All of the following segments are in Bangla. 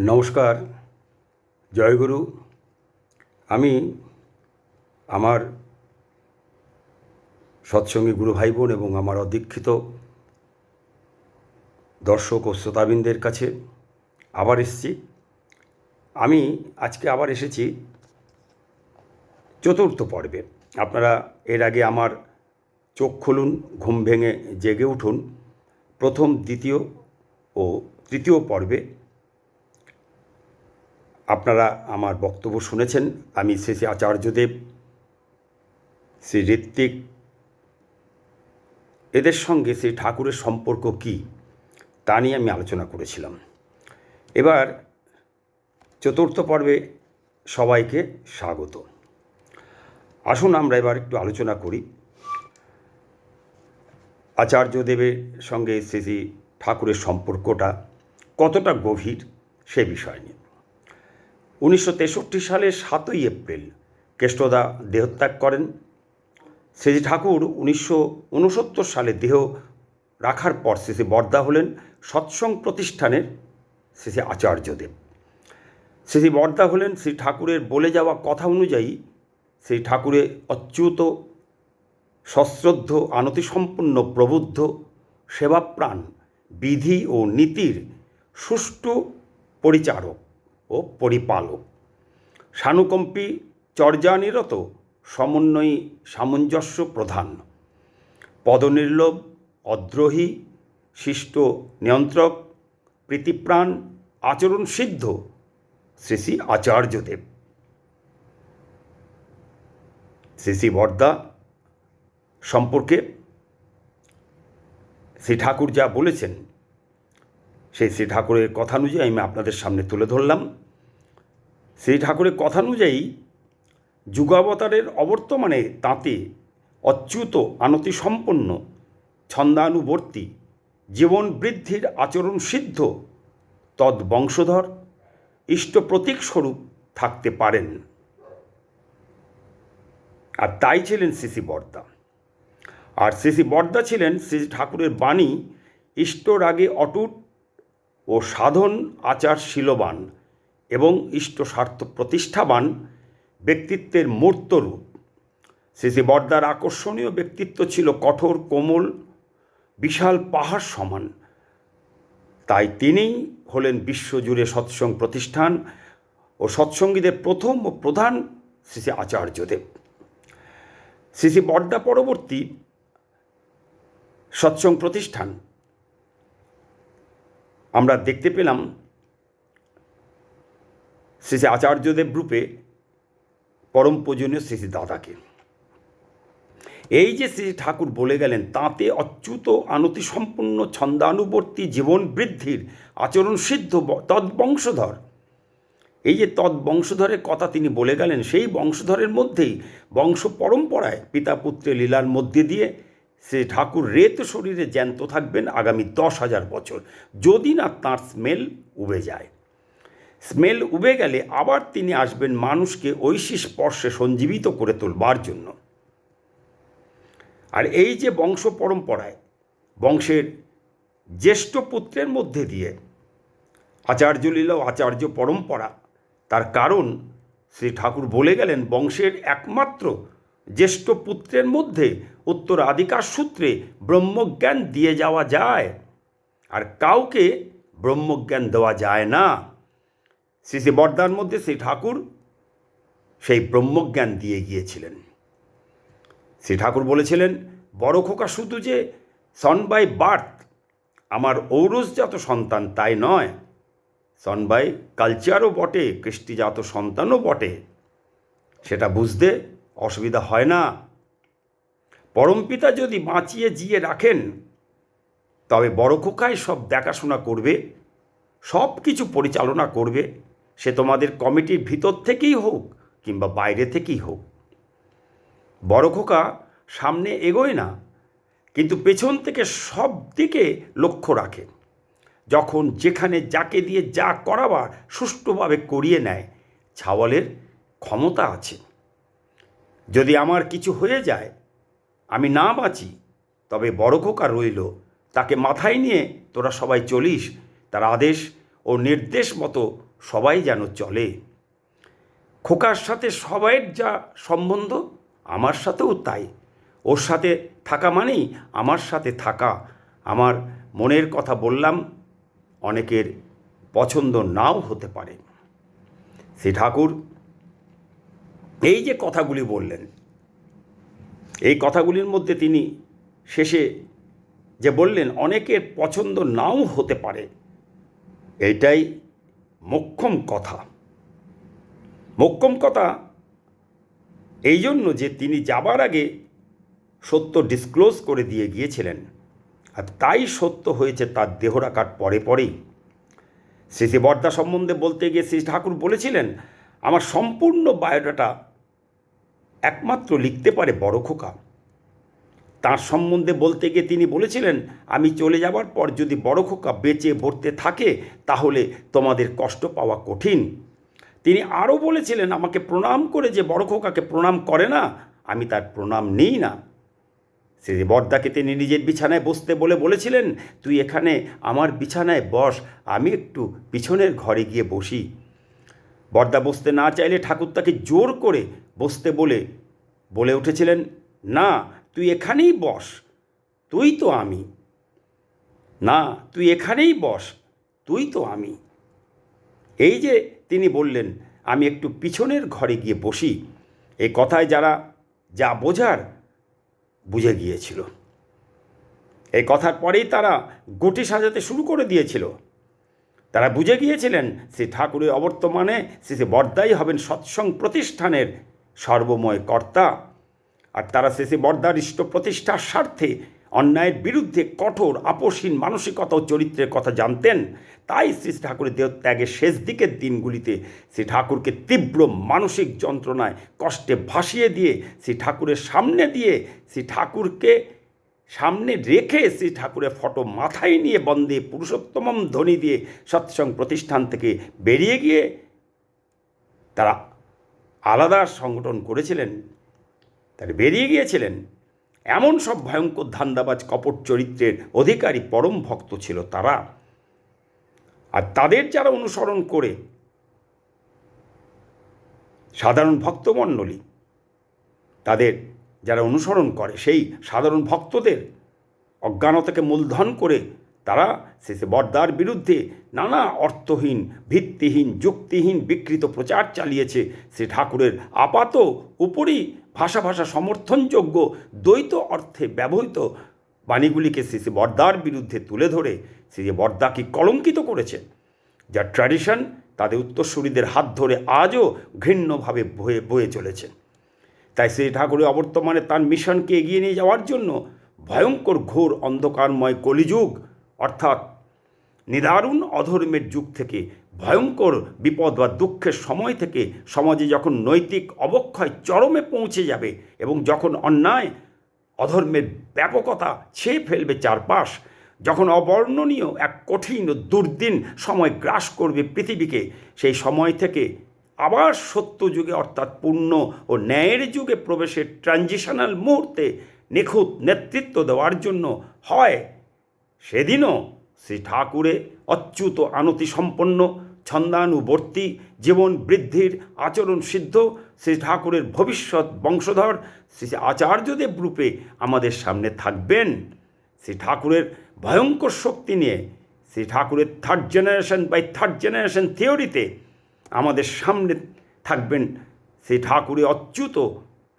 নমস্কার জয়গুরু আমি আমার সৎসঙ্গী গুরু ভাই বোন এবং আমার অদীক্ষিত দর্শক ও শ্রোতাবিনদের কাছে আবার এসেছি। আমি আজকে আবার এসেছি চতুর্থ পর্বে। আপনারা এর আগে আমার চোখ খুলুন, ঘুম ভেঙে জেগে উঠুন। প্রথম, দ্বিতীয় ও তৃতীয় পর্বে আপনারা আমার বক্তব্য শুনেছেন। আমি শ্রী শ্রী আচার্যদেব, শ্রী ঋত্বিক, এদের সঙ্গে শ্রী ঠাকুরের সম্পর্ক কী তা নিয়ে আমি আলোচনা করেছিলাম। এবার চতুর্থ পর্বে সবাইকে স্বাগত। আসুন আমরা এবার একটু আলোচনা করি। আচার্যদেবের সঙ্গে শ্রী শ্রী ঠাকুরের সম্পর্কটা কতটা গভীর সে বিষয় নিয়ে। উনিশশো তেষট্টি সালের সাতই এপ্রিল কেষ্টদা দেহত্যাগ করেন। শ্রীজি ঠাকুর উনিশশো উনসত্তর সালে দেহ রাখার পর শ্রী বর্দা হলেন সৎসং প্রতিষ্ঠানের শ্রী আচার্যদেব। শ্রী বর্দা হলেন শ্রী ঠাকুরের বলে যাওয়া কথা অনুযায়ী শ্রী ঠাকুরের অচ্যুত, সশ্রদ্ধ, আনতিসম্পন্ন, প্রবুদ্ধ, সেবাপ্রাণ, বিধি ও নীতির সুষ্ঠু পরিচারক। ও পরিপালক। সানুকম্পী চর্যানিরত, সমন্বয়ী, সামঞ্জস্য প্রধান। পদনির্লোভ, অদ্রোহী, শিষ্ট নিয়ন্ত্রক, প্রীতিপ্রাণ, আচরণ সিদ্ধ শ্রী শ্রী আচার্যদেব। শ্রী শ্রী বর্দা, সম্পর্কে শ্রী ঠাকুর যা বলেছেন সেই শ্রী ঠাকুরের কথা অনুযায়ী আমি আপনাদের সামনে তুলে ধরলাম। শ্রী ঠাকুরের কথা অনুযায়ী যুগাবতারের অবর্তমানে তাঁতে অচ্যুত আনতিসম্পন্ন ছন্দানুবর্তী জীবন বৃদ্ধির আচরণ সিদ্ধ তদ বংশধর ইষ্ট প্রতীক স্বরূপ থাকতে পারেন। আর তাই ছিলেন শ্রী বর্দা। আর শ্রী বর্দা ছিলেন শ্রী ঠাকুরের বাণী ইষ্টরাগে অটুট ও সাধন আচার শীলবান এবং ইষ্ট স্বার্থ প্রতিষ্ঠাবান ব্যক্তিত্বের মূর্তরূপ শ্রী বর্দার আকর্ষণীয় ব্যক্তিত্ব ছিল কঠোর, কোমল, বিশাল পাহাড় সমান। তাই তিনিই হলেন বিশ্বজুড়ে সৎসঙ্গ প্রতিষ্ঠান ও সৎসঙ্গীদের প্রথম ও প্রধান শ্রী শ্রী আচার্যদেব। শ্রী শ্রী বর্দা পরবর্তী সৎসঙ্গ প্রতিষ্ঠান আমরা দেখতে পেলাম শ্রী আচার্যদেব রূপে পরম পূজনীয় শ্রী দাদাকে। এই যে শ্রী ঠাকুর বলে গেলেন, তাতে অচ্যুত আনতিসম্পন্ন ছন্দানুবর্তী জীবন বৃদ্ধির আচরণ সিদ্ধ তদ্বংশধর এই যে তদ্বংশধরের কথা তিনি বলে গেলেন, সেই বংশধরের মধ্যেই বংশ পরম্পরায় পিতা পুত্রের লীলার মধ্যে দিয়ে সে ঠাকুর রেত শরীরে জ্যান্ত থাকবেন আগামী দশ হাজার বছর। যদি না তাঁর স্মেল উবে যায়। স্মেল উবে গেলে আবার তিনি আসবেন মানুষকে ঐশী স্পর্শে সঞ্জীবিত করে তুলবার জন্য। আর এই যে বংশ পরম্পরায়, বংশের জ্যেষ্ঠ পুত্রের মধ্যে দিয়ে আচার্য লীলা আচার্য পরম্পরা, তার কারণ শ্রী ঠাকুর বলে গেলেন, বংশের একমাত্র জ্যেষ্ঠ পুত্রের মধ্যে উত্তরাধিকার সূত্রে ব্রহ্মজ্ঞান দিয়ে যাওয়া যায়। আর কাউকে ব্রহ্মজ্ঞান দেওয়া যায় না। শ্রী শ্রী বর্দার মধ্যে শ্রী ঠাকুর সেই ব্রহ্মজ্ঞান দিয়ে গিয়েছিলেন। শ্রী ঠাকুর বলেছিলেন, বড় খোকা, শুধু যে সন বাই বার্থ, আমার ঔরসজাত সন্তান তাই নয়। সন বাই কালচারও বটে, কৃষ্টিজাত সন্তানও বটে। সেটা বুঝতে অসুবিধা হয় না। পরমপিতা যদি বাঁচিয়ে জিয়ে রাখেন, তবে বড় খোকাই সব দেখাশোনা করবে, সব কিছু পরিচালনা করবে, সে তোমাদের কমিটির ভিতর থেকেই হোক কিংবা বাইরে থেকেই হোক। বড় খোকা সামনে এগোয় না, কিন্তু পেছন থেকে সব দিকে লক্ষ্য রাখে। যখন যেখানে যাকে দিয়ে যা করাবার সুষ্ঠুভাবে করিয়ে নেয়, ছাওয়ালের ক্ষমতা আছে। যদি আমার কিছু হয়ে যায়, আমি না বাঁচি, তবে বড় খোকা রইল। তাকে মাথায় নিয়ে তোরা সবাই চলিস, তার আদেশ ও নির্দেশ মতো সবাই যেন চলে। খোকার সাথে সবাইয়ের যা সম্বন্ধ, আমার সাথেও তাই। ওর সাথে থাকা মানেই আমার সাথে থাকা। আমার মনের কথা বললাম, অনেকের পছন্দ নাও হতে পারে। শ্রী ঠাকুর এই যে কথাগুলি বললেন, এই কথাগুলির মধ্যে তিনি শেষে যে বললেন, অনেকের পছন্দ নাও হতে পারে, এইটাই মোক্ষম কথা। মোক্ষম কথা এই জন্য যে তিনি যাবার আগে সত্য ডিসক্লোজ করে দিয়ে গিয়েছিলেন, আর তাই সত্য হয়েছে তার দেহ রাখার পরে পরেই। শ্রী বর্দা সম্বন্ধে বলতে গিয়ে শ্রী ঠাকুর বলেছিলেন, আমার সম্পূর্ণ বায়োডাটা একমাত্র লিখতে পারে বড় খোকা। তার সম্বন্ধে বলতে গিয়ে তিনি বলেছিলেন, আমি চলে যাবার পর যদি বড় খোকা বেঁচে বর্তে থাকে, তাহলে তোমাদের কষ্ট পাওয়া কঠিন। তিনি আরও বলেছিলেন, আমাকে প্রণাম করে যে বড় খোকাকে প্রণাম করে না, আমি তার প্রণাম নিই না। সে বর্দাকে তিনি নিজের বিছানায় বসতে বলে বলেছিলেন, তুই এখানে আমার বিছানায় বস, আমি একটু পিছনের ঘরে গিয়ে বসি। বর্দা বসতে না চাইলে ঠাকুর তাকে জোর করে বসতে বলে বলে উঠেছিলেন, না, তুই এখানেই বস, তুই তো আমি। না, তুই এখানেই বস, তুই তো আমি। এই যে তিনি বললেন, আমি একটু পিছনের ঘরে গিয়ে বসি। এই কথায় যারা যা বোঝার বুঝে গিয়েছিল। এই কথার পরেই তারা গুটি সাজাতে শুরু করে দিয়েছিল। তারা বুঝে গিয়েছিলেন শ্রী ঠাকুরের অবর্তমানে শ্রী শ্রী বর্দাই হবেন সৎসং প্রতিষ্ঠানের সর্বময় কর্তা। আর তারা শ্রী শ্রী বর্দার ইষ্ট প্রতিষ্ঠার স্বার্থে অন্যায়ের বিরুদ্ধে কঠোর আপোষহীন মানসিকতা ও চরিত্রের কথা জানতেন। তাই শ্রী শ্রী ঠাকুরের দেহত্যাগের শেষ দিকের দিনগুলিতে শ্রী ঠাকুরকে তীব্র মানসিক যন্ত্রণায় কষ্টে ভাসিয়ে দিয়ে শ্রী ঠাকুরের সামনে দিয়ে শ্রী ঠাকুরকে সামনে রেখে শ্রী ঠাকুরের ফটো মাথায় নিয়ে বন্দে পুরুষোত্তমম ধ্বনি দিয়ে সৎসং প্রতিষ্ঠান থেকে বেরিয়ে গিয়ে তারা আলাদা সংগঠন করেছিলেন, তারা বেরিয়ে গিয়েছিলেন। এমন সব ভয়ঙ্কর ধান্দাবাজ কপট চরিত্রের অধিকারী পরম ভক্ত ছিল তারা। আর তাদের যারা অনুসরণ করে সাধারণ ভক্তমণ্ডলী, তাদের যারা অনুসরণ করে, সেই সাধারণ ভক্তদের অজ্ঞানতাকে মূলধন করে তারা শেষে বর্দার বিরুদ্ধে নানা অর্থহীন, ভিত্তিহীন, যুক্তিহীন বিকৃত প্রচার চালিয়েছে। সে ঠাকুরের আপাত উপরই ভাষা ভাষা সমর্থনযোগ্য দ্বৈত অর্থে ব্যবহৃত বাণীগুলিকে শ্রী বর্দার বিরুদ্ধে তুলে ধরে শ্রী বর্দাকে কলঙ্কিত করেছে যা ট্র্যাডিশন তাদের উত্তরসূরিদের হাত ধরে আজও ঘৃণ্যভাবে বয়ে বয়ে চলেছে। তাই শ্রী ঠাকুরের অবর্তমানে তার মিশনকে এগিয়ে নিয়ে যাওয়ার জন্য ভয়ঙ্কর ঘোর অন্ধকারময় কলিযুগ, অর্থাৎ নিদারুণ অধর্মের যুগ থেকে, ভয়ঙ্কর বিপদ বা দুঃখের সময় থেকে সমাজে যখন নৈতিক অবক্ষয় চরমে পৌঁছে যাবে এবং যখন অন্যায়, অধর্মের ব্যাপকতা ছেয়ে ফেলবে চারপাশ, যখন অবর্ণনীয় এক কঠিন ও দুর্দিন সময় গ্রাস করবে পৃথিবীকে, সেই সময় থেকে আবার সত্য যুগে অর্থাৎ পূর্ণ ও ন্যায়ের যুগে প্রবেশের ট্রানজিশনাল মুহূর্তে নিখুঁত নেতৃত্ব দেওয়ার জন্য হয়। সেদিনও শ্রী ঠাকুরে অচ্যুত আনতি সম্পন্ন ছন্দানুবর্তী, জীবন বৃদ্ধির আচরণ সিদ্ধ শ্রী ঠাকুরের ভবিষ্যৎ বংশধর শ্রী আচার্যদেব রূপে আমাদের সামনে থাকবেন। শ্রী ঠাকুরের ভয়ঙ্কর শক্তি নিয়ে শ্রী ঠাকুরের third generation by third generation থিওরিতে আমাদের সামনে থাকবেন। শ্রী ঠাকুরে অচ্যুত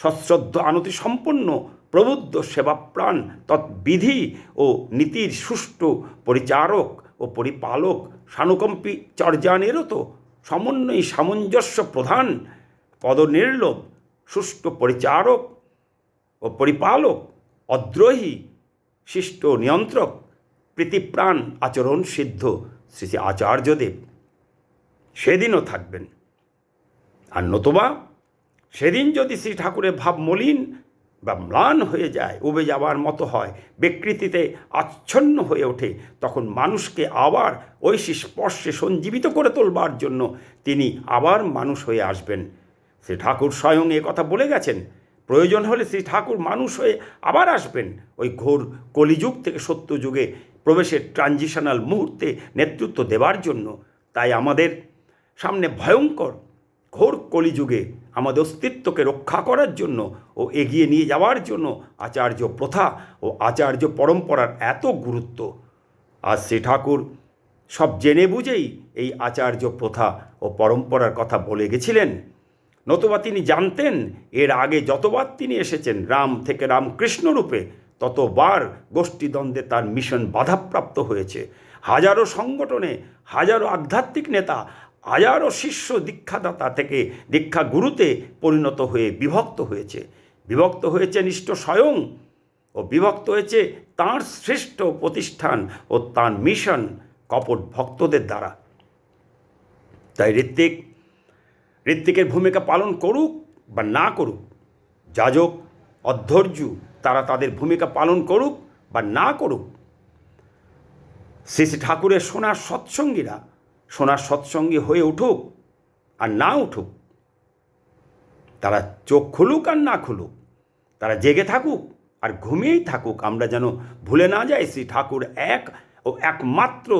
সশ্রদ্ধ আনতি সম্পন্ন প্রবুদ্ধ সেবাপ্রাণ তৎবিধি ও নীতির সুষ্ঠু পরিচারক ও পরিপালক সানুকম্পী চর্যানেরও তো সমন্বয়ী সামঞ্জস্য প্রধান পদনির্লোভ সুষ্ঠু পরিচারক ও পরিপালক অদ্রোহী শিষ্ট নিয়ন্ত্রক প্রীতিপ্রাণ আচরণ সিদ্ধ শ্রী শ্রী আচার্যদেব সেদিনও থাকবেন। আর নতুবা সেদিন যদি শ্রী ঠাকুরের ভাব মলিন বা ম্লান হয়ে যায়, উবে যাওয়ার মতো হয়, বিকৃতিতে আচ্ছন্ন হয়ে ওঠে, তখন মানুষকে আবার ঐশী স্পর্শে সঞ্জীবিত করে তোলবার জন্য তিনি আবার মানুষ হয়ে আসবেন। শ্রী ঠাকুর স্বয়ং এ কথা বলে গেছেন, প্রয়োজন হলে শ্রী ঠাকুর মানুষ হয়ে আবার আসবেন। ওই ঘোর কলিযুগ থেকে সত্য যুগে প্রবেশের ট্রানজিশনাল মুহূর্তে নেতৃত্ব দেওয়ার জন্য। তাই আমাদের সামনে ভয়ঙ্কর ঘোর কলিযুগে আমাদের অস্তিত্বকে রক্ষা করার জন্য ও এগিয়ে নিয়ে যাওয়ার জন্য আচার্য প্রথা ও আচার্য পরম্পরার এত গুরুত্ব। আর শ্রী ঠাকুর সব জেনে বুঝেই এই আচার্য প্রথা ও পরম্পরার কথা বলে গেছিলেন। নতুবা তিনি জানতেন, এর আগে যতবার তিনি এসেছেন রাম থেকে রামকৃষ্ণ রূপে, ততবার গোষ্ঠীদ্বন্দ্বে তার মিশন বাধাপ্রাপ্ত হয়েছে। হাজারো সংগঠনে, হাজারো আধ্যাত্মিক নেতা হাজারো শিষ্য দীক্ষাদাতা থেকে দীক্ষা গুরুতে পরিণত হয়ে বিভক্ত হয়েছে। বিভক্ত হয়েছে নিষ্ঠ স্বয়ং ও বিভক্ত হয়েছে তাঁর শ্রেষ্ঠ প্রতিষ্ঠান ও তাঁর মিশন কপট ভক্তদের দ্বারা। তাই ঋত্বিক, ঋত্বিকের ভূমিকা পালন করুক বা না করুক, যাজক অধৈর্য তারা তাদের ভূমিকা পালন করুক বা না করুক শ্রী ঠাকুরের সোনার সৎসঙ্গীরা সোনার সৎসঙ্গে হয়ে উঠুক আর না উঠুক, তারা চোখ খুলুক আর না খুলুক, তারা জেগে থাকুক আর ঘুমিয়েই থাকুক। আমরা যেন ভুলে না যাই শ্রী ঠাকুর এক ও একমাত্র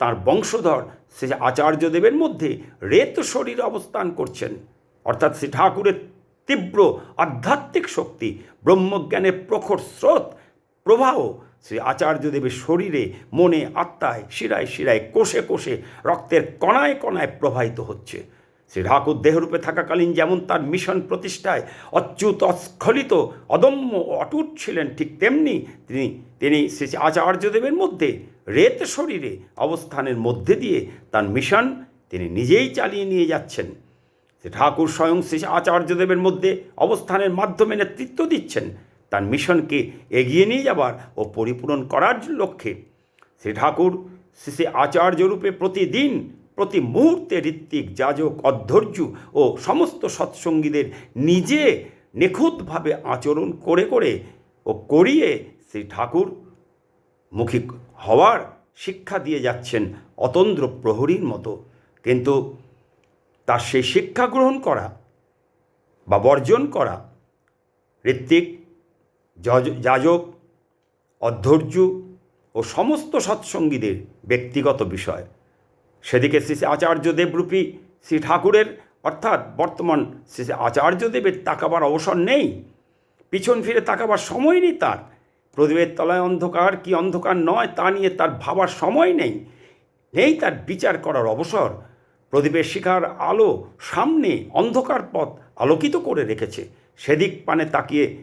তার বংশধর। সে আচার্যদেবের মধ্যে রেত শরীর অবস্থান করছেন, অর্থাৎ শ্রী ঠাকুরের তীব্র আধ্যাত্মিক শক্তি, ব্রহ্মজ্ঞানের প্রখর স্রোত, প্রবাহ শ্রী আচার্যদেবের শরীরে, মনে, আত্মায়, শিরায় শিরায়, কোষে কোষে রক্তের কণায় কণায় প্রবাহিত হচ্ছে। শ্রী ঠাকুর দেহরূপে থাকাকালীন যেমন তার মিশন প্রতিষ্ঠায় অচ্যুত, অস্খলিত, অদম্য অটুট ছিলেন ঠিক তেমনি তিনি তিনি শ্রী আচার্যদেবের মধ্যে রেত শরীরে অবস্থানের মধ্যে দিয়ে তার মিশন তিনি নিজেই চালিয়ে নিয়ে যাচ্ছেন। শ্রী ঠাকুর স্বয়ং শ্রী আচার্যদেবের মধ্যে অবস্থানের মাধ্যমে নেতৃত্ব দিচ্ছেন। তার মিশনকে এগিয়ে নিয়ে যাবার ও পরিপূরণ করার লক্ষ্যে শ্রী ঠাকুর শ্রী আচার্যরূপে প্রতিদিন, প্রতি মুহূর্তে ঋত্বিক, যাজক অধৈর্য ও সমস্ত সৎসঙ্গীদের নিজে নিখুঁতভাবে আচরণ করে করে ও করিয়ে শ্রী ঠাকুর মুখী হওয়ার শিক্ষা দিয়ে যাচ্ছেন অতন্দ্র প্রহরীর মতো। কিন্তু তার সেই শিক্ষা গ্রহণ করা বা বর্জন করা ঋত্বিক যাজক, অধৈর্য ও সমস্ত সৎসঙ্গীদের ব্যক্তিগত বিষয়। সেদিকে শ্রী শ্রী আচার্য দেবরূপী শ্রী ঠাকুরের, অর্থাৎ বর্তমান শ্রী শ্রী আচার্যদেবের তাকাবার অবসর নেই। পিছন ফিরে তাকাবার সময় নেই তার। প্রদীপের তলায় অন্ধকার, কি অন্ধকার নয় তা নিয়ে তার ভাবার সময় নেই। নেই তার বিচার করার অবসর। প্রদীপের শিখার আলো সামনে অন্ধকার পথ আলোকিত করে রেখেছে। সেদিক পানে তাকিয়ে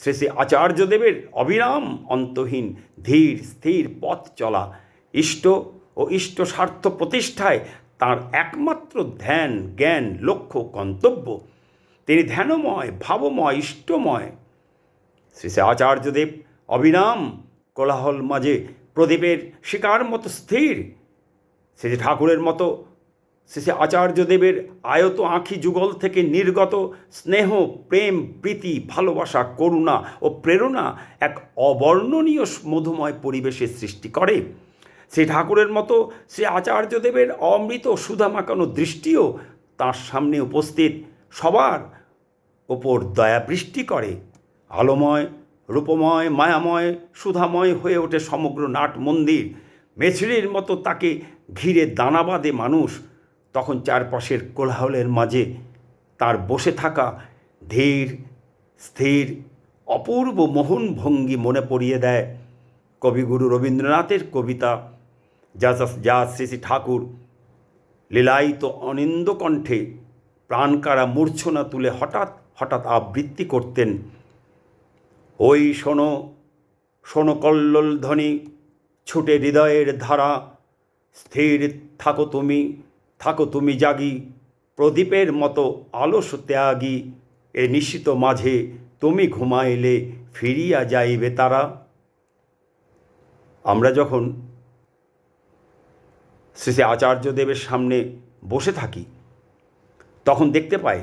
শ্রী শ্রী আচার্যদেবের অবিরাম অন্তহীন ধীর স্থির পথ চলা ইষ্ট ও ইষ্ট স্বার্থ প্রতিষ্ঠায় তার একমাত্র ধ্যান, জ্ঞান, লক্ষ্য, গন্তব্য। তিনি ধ্যানময়, ভাবময়, ইষ্টময়। শ্রী শ্রী আচার্যদেব অবিরাম কোলাহল মাঝে প্রদীপের শিকার মতো স্থির। শ্রী ঠাকুরের মতো শ্রী আচার্যদেবের আয়ত আঁখি যুগল থেকে নির্গত স্নেহ, প্রেম, প্রীতি, ভালোবাসা, করুণা ও প্রেরণা এক অবর্ণনীয় মধুময় পরিবেশের সৃষ্টি করে। শ্রী ঠাকুরের মতো শ্রী আচার্যদেবের অমৃত সুধা মাকানো দৃষ্টিও তার সামনে উপস্থিত। সবার ওপর দয়া বৃষ্টি করে। আলোময়, রূপময়, মায়াময়, সুধাময় হয়ে ওঠে সমগ্র নাট মন্দির মেছড়ির মতো তাকে ঘিরে দানা বাঁধে মানুষ তখন চারপাশের কোলাহলের মাঝে তার বসে থাকা ধীর, স্থির, অপূর্ব মোহন ভঙ্গি মনে পড়িয়ে দেয় কবিগুরু রবীন্দ্রনাথের কবিতা, যা যা শ্রী শ্রী ঠাকুর লীলায়িত অনিন্দ কণ্ঠে প্রাণকারা মূর্ছনা তুলে হঠাৎ হঠাৎ আবৃত্তি করতেন। ওই শোনো শোনো কল্লোল ধ্বনি, ছুটে হৃদয়ের ধারা, স্থির থাকো তুমি থাকো তুমি জাগি, প্রদীপের মতো আলস ত্যাগী। এ নিশ্চিত মাঝে তুমি ঘুমাইলে, ফিরিয়া যাইবে তারা। আমরা যখন শ্রী শ্রী আচার্যদেবের সামনে বসে থাকি, তখন দেখতে পাই,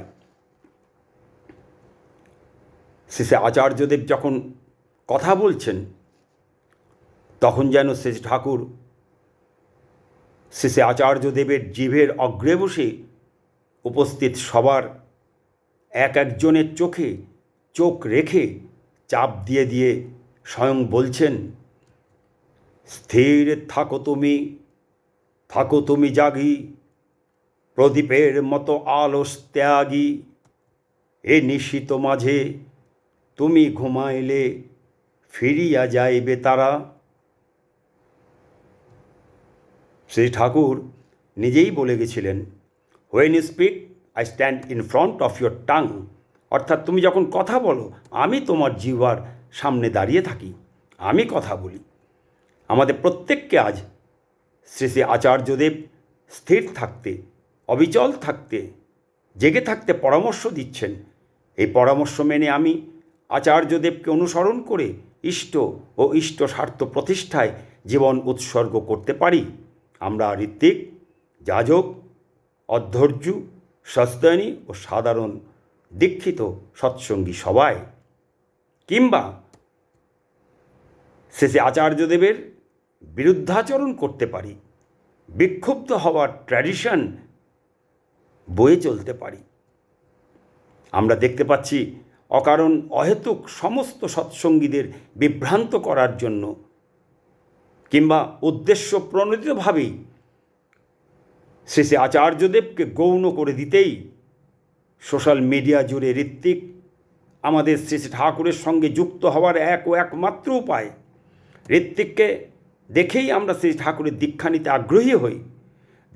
শ্রী শ্রী আচার্যদেব যখন কথা বলছেন, তখন যেন শ্রী ঠাকুর শ্রী আচার্যদেবের জিভের অগ্রে বসে উপস্থিত সবার এক একজনের চোখে চোখ রেখে চাপ দিয়ে দিয়ে স্বয়ং বলছেন, স্থির থাকো তুমি থাকো তুমি জাগি, প্রদীপের মতো আলস ত্যাগী, এ নিশিত মাঝে তুমি ঘুমাইলে ফিরিয়া যাইবে তারা। শ্রী ঠাকুর নিজেই বলে গেছিলেন when you speak I stand in front of your tongue অর্থাৎ তুমি যখন কথা বলো, আমি তোমার জিহ্বার সামনে দাঁড়িয়ে থাকি, আমি কথা বলি। আমাদের প্রত্যেককে আজ শ্রী শ্রী আচার্যদেব স্থির থাকতে, অবিচল থাকতে, জেগে থাকতে পরামর্শ দিচ্ছেন। এই পরামর্শ মেনে আমি আচার্যদেবকে অনুসরণ করে ইষ্ট ও ইষ্ট স্বার্থ প্রতিষ্ঠায় জীবন উৎসর্গ করতে পারি। আমরা ঋত্বিক, যাজক, অধ্যর্য সস্তায়নী ও সাধারণ দীক্ষিত সৎসঙ্গী সবাই। কিংবা শেষে আচার্যদেবের বিরুদ্ধাচরণ করতে পারি, বিক্ষুব্ধ হওয়ার ট্র্যাডিশন বয়ে চলতে পারি। আমরা দেখতে পাচ্ছি অকারণ অহেতুক সমস্ত সৎসঙ্গীদের বিভ্রান্ত করার জন্য কিংবা উদ্দেশ্য প্রণোদিতভাবেই শেষে আচার্যদেবকে গৌণ করে দিতেই সোশ্যাল মিডিয়া জুড়ে ঋত্বিক আমাদের শ্রী ঠাকুরের সঙ্গে যুক্ত হওয়ার এক ও একমাত্র উপায়। ঋত্বিককে দেখেই আমরা শ্রী ঠাকুরের দীক্ষা নিতে আগ্রহী হই।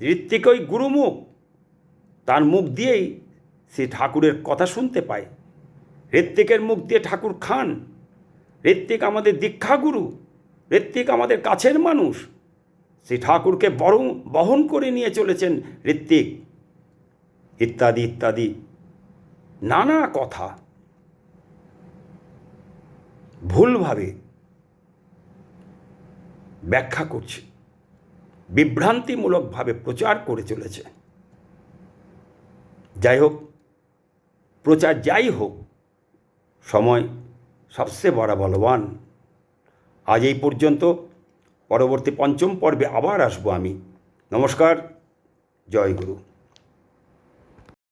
ঋত্বিক ওই গুরুমুখ, তার মুখ দিয়েই শ্রী ঠাকুরের কথা শুনতে পায়। ঋত্বিকের মুখ দিয়ে ঠাকুর খান। ঋত্বিক আমাদের দীক্ষাগুরু। ঋত্বিক আমাদের কাছের মানুষ। শ্রী ঠাকুরকে বরং বহন করে নিয়ে চলেছেন ঋত্বিক। ইত্যাদি ইত্যাদি। নানা কথা। ভুলভাবে ব্যাখ্যা করছে। বিভ্রান্তিমূলকভাবে প্রচার করে চলেছে। যাই হোক, প্রচার যাই হোক, সময় সবচেয়ে বড় বলবান। আজ এই পর্যন্ত। পরবর্তী পঞ্চম পর্বে আবার আসব আমি। নমস্কার। জয় গুরু।